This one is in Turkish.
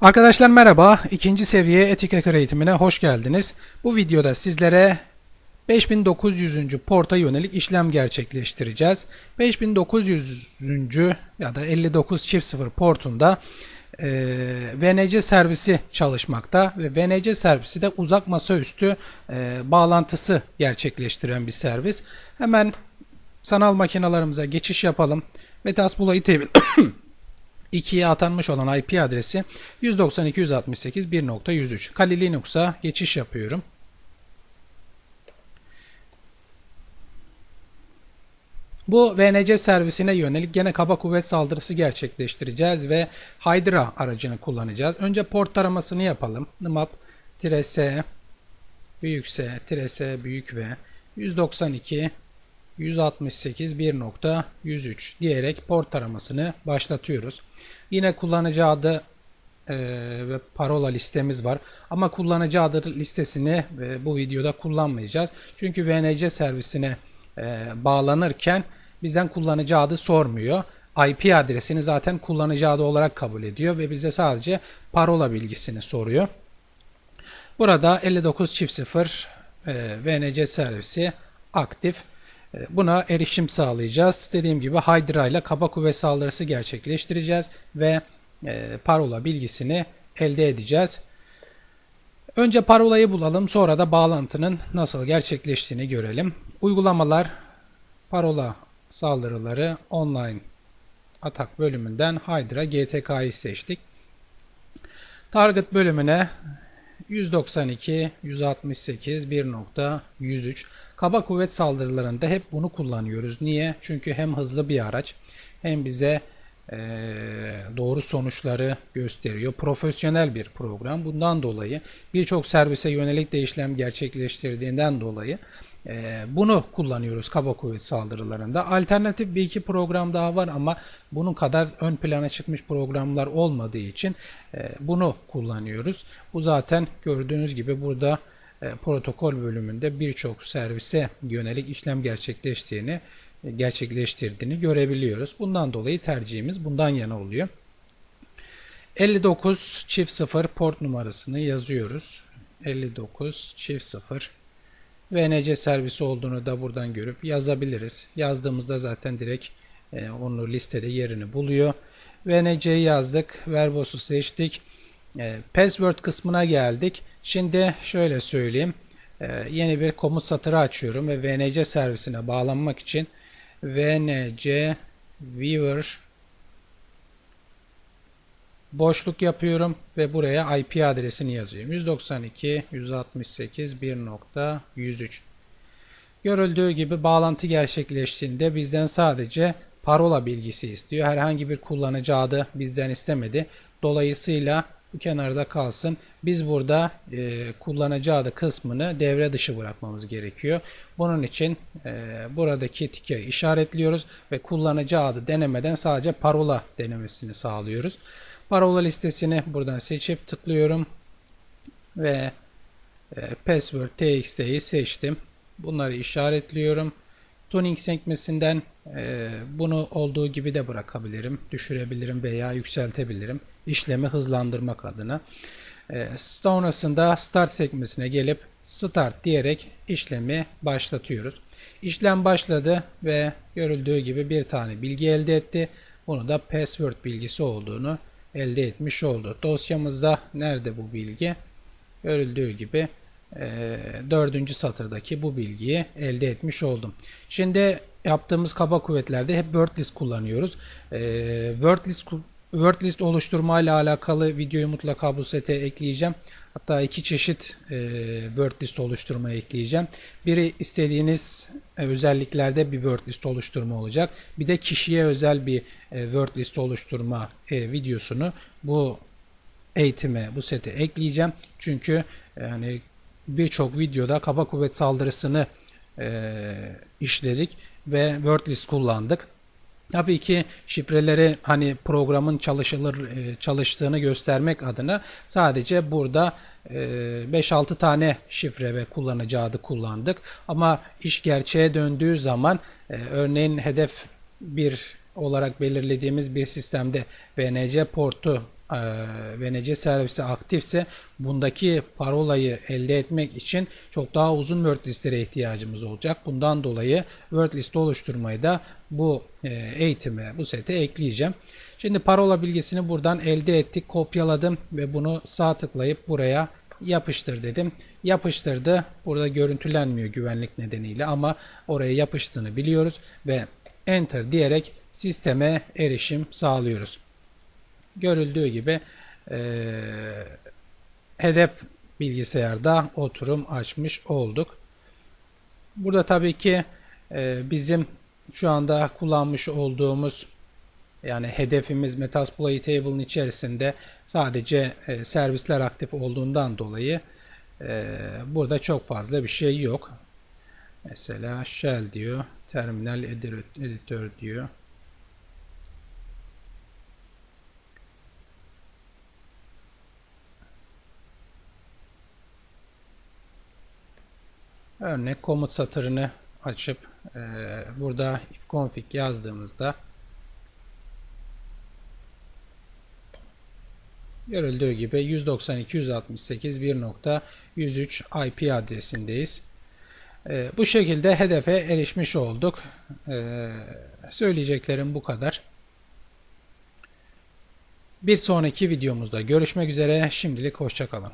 Arkadaşlar merhaba. İkinci seviye etik hacker eğitimine hoş geldiniz. Bu videoda sizlere 5900. porta yönelik işlem gerçekleştireceğiz. 5900. ya da 59 çift 0 portunda e, VNC servisi çalışmakta ve VNC servisi de uzak masaüstü e, bağlantısı gerçekleştiren bir servis. Hemen sanal makinalarımıza geçiş yapalım. Metas Bulay Table 2'ye atanmış olan IP adresi 192.168.1.103. Kali Linux'a geçiş yapıyorum. Bu VNC servisine yönelik gene kaba kuvvet saldırısı gerçekleştireceğiz ve Hydra aracını kullanacağız. Önce port taramasını yapalım. nmap -s büyük S -s büyük V 192 168 1.103 diyerek port taramasını başlatıyoruz. Yine kullanıcı adı e, ve parola listemiz var. Ama kullanıcı adı listesini e, bu videoda kullanmayacağız. Çünkü VNC servisine e, bağlanırken bizden kullanıcı adı sormuyor. IP adresini zaten kullanıcı adı olarak kabul ediyor ve bize sadece parola bilgisini soruyor. Burada 59 çift 0 e, VNC servisi aktif. E, buna erişim sağlayacağız. Dediğim gibi Hydra ile kaba kuvvet saldırısı gerçekleştireceğiz ve e, parola bilgisini elde edeceğiz. Önce parolayı bulalım sonra da bağlantının nasıl gerçekleştiğini görelim. Uygulamalar parola saldırıları online atak bölümünden Hydra GTK'yı seçtik. Target bölümüne 192, 168, 1.103 kaba kuvvet saldırılarında hep bunu kullanıyoruz. Niye? Çünkü hem hızlı bir araç hem bize doğru sonuçları gösteriyor. Profesyonel bir program. Bundan dolayı birçok servise yönelik de işlem gerçekleştirdiğinden dolayı e, bunu kullanıyoruz kaba kuvvet saldırılarında. Alternatif bir iki program daha var ama bunun kadar ön plana çıkmış programlar olmadığı için e, bunu kullanıyoruz. Bu zaten gördüğünüz gibi burada e, protokol bölümünde birçok servise yönelik işlem gerçekleştiğini gerçekleştirdiğini görebiliyoruz. Bundan dolayı tercihimiz bundan yana oluyor. 59 çift 0 port numarasını yazıyoruz. 59 çift 0 VNC servisi olduğunu da buradan görüp yazabiliriz. Yazdığımızda zaten direkt e, onu listede yerini buluyor. VNC'yi yazdık. Verbos'u seçtik. E, password kısmına geldik. Şimdi şöyle söyleyeyim. E, yeni bir komut satırı açıyorum ve VNC servisine bağlanmak için VNC Viewer boşluk yapıyorum ve buraya IP adresini yazıyorum. 192.168.1.103 Görüldüğü gibi bağlantı gerçekleştiğinde bizden sadece parola bilgisi istiyor. Herhangi bir kullanıcı adı bizden istemedi. Dolayısıyla bu kenarda kalsın. Biz burada e, kullanıcı kısmını devre dışı bırakmamız gerekiyor. Bunun için e, buradaki tike işaretliyoruz ve kullanıcı adı denemeden sadece parola denemesini sağlıyoruz. Parola listesini buradan seçip tıklıyorum ve e, password txt'yi seçtim. Bunları işaretliyorum. Tuning sekmesinden e, bunu olduğu gibi de bırakabilirim, düşürebilirim veya yükseltebilirim. İşlemi hızlandırmak adına. E, sonrasında start sekmesine gelip start diyerek işlemi başlatıyoruz. İşlem başladı ve görüldüğü gibi bir tane bilgi elde etti. Bunu da password bilgisi olduğunu elde etmiş oldu. Dosyamızda nerede bu bilgi? Görüldüğü gibi dördüncü satırdaki bu bilgiyi elde etmiş oldum. Şimdi yaptığımız kaba kuvvetlerde hep word list kullanıyoruz. E, list word list oluşturma ile alakalı videoyu mutlaka bu sete ekleyeceğim. Hatta iki çeşit e, word list oluşturma ekleyeceğim. Biri istediğiniz e, özelliklerde bir word list oluşturma olacak. Bir de kişiye özel bir e, word list oluşturma e, videosunu bu eğitime, bu sete ekleyeceğim. Çünkü yani birçok videoda kaba kuvvet saldırısını e, işledik ve word list kullandık. Tabii ki şifreleri hani programın çalışılır e, çalıştığını göstermek adına sadece burada 5-6 e, tane şifre ve kullanıcı adı kullandık. Ama iş gerçeğe döndüğü zaman e, örneğin hedef bir olarak belirlediğimiz bir sistemde VNC portu e, VNC servisi aktifse bundaki parolayı elde etmek için çok daha uzun word listelere ihtiyacımız olacak. Bundan dolayı word liste oluşturmayı da bu eğitime, bu sete ekleyeceğim. Şimdi parola bilgisini buradan elde ettik, kopyaladım ve bunu sağ tıklayıp buraya yapıştır dedim. Yapıştırdı. Burada görüntülenmiyor güvenlik nedeniyle ama oraya yapıştığını biliyoruz ve enter diyerek sisteme erişim sağlıyoruz. Görüldüğü gibi eee, hedef bilgisayarda oturum açmış olduk. Burada tabii ki eee, bizim şu anda kullanmış olduğumuz yani hedefimiz Metasploit Table'ın içerisinde sadece e, servisler aktif olduğundan dolayı e, burada çok fazla bir şey yok. Mesela shell diyor, terminal editör diyor. Örnek komut satırını açıp e, burada ifconfig yazdığımızda Görüldüğü gibi 192.168.1.103 IP adresindeyiz. Ee, bu şekilde hedefe erişmiş olduk. Ee, söyleyeceklerim bu kadar. Bir sonraki videomuzda görüşmek üzere. Şimdilik hoşçakalın.